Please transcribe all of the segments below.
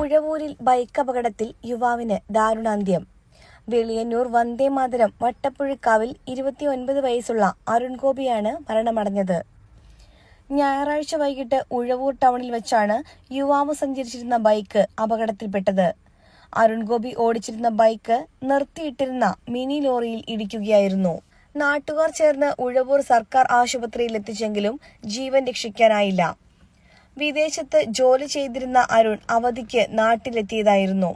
ഉഴവൂരിൽ bike അപകടത്തിൽ യുവാവിന് ദാരുണാന്ത്യം. വെളിയന്നൂർ വന്ദേമാതരം വട്ടപ്പുഴക്കാവിൽ ഇരുപത്തിയൊൻപത് വയസ്സുള്ള അരുൺ ഗോപിയാണ് മരണമടഞ്ഞത്. ഞായറാഴ്ച വൈകിട്ട് ഉഴവൂർ ടൗണിൽ വെച്ചാണ് യുവാവ് സഞ്ചരിച്ചിരുന്ന ബൈക്ക് അപകടത്തിൽപ്പെട്ടത്. അരുൺ ഗോപി ഓടിച്ചിരുന്ന ബൈക്ക് നിർത്തിയിട്ടിരുന്ന മിനി ലോറിയിൽ ഇടിക്കുകയായിരുന്നു. നാട്ടുകാർ ചേർന്ന് ഉഴവൂർ സർക്കാർ ആശുപത്രിയിൽ എത്തിച്ചെങ്കിലും ജീവൻ രക്ഷിക്കാനായില്ല. വിദേശത്ത് ജോലി ചെയ്തിരുന്ന അരുൺ അവധിക്ക് നാട്ടിലെത്തിയതായിരുന്നു.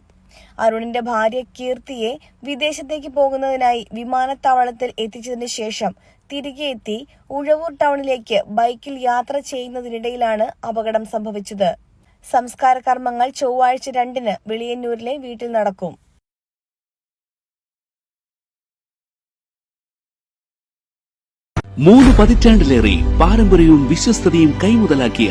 അരുണിന്റെ ഭാര്യ കീർത്തിയെ വിദേശത്തേക്ക് പോകുന്നതിനായി വിമാനത്താവളത്തിൽ എത്തിച്ചതിന് ശേഷം തിരികെ എത്തി ഉഴവൂർ ടൗണിലേക്ക് ബൈക്കിൽ യാത്ര ചെയ്യുന്നതിനിടയിലാണ് അപകടം സംഭവിച്ചത്. സംസ്കാര കർമ്മങ്ങൾ ചൊവ്വാഴ്ച രണ്ടിന് വെളിയന്നൂരിലെ വീട്ടിൽ നടക്കും. മൂന്ന് പതിറ്റാണ്ടിലേറെ പാരമ്പര്യവും വിശ്വസ്തതയും കൈമുതലാക്കിയ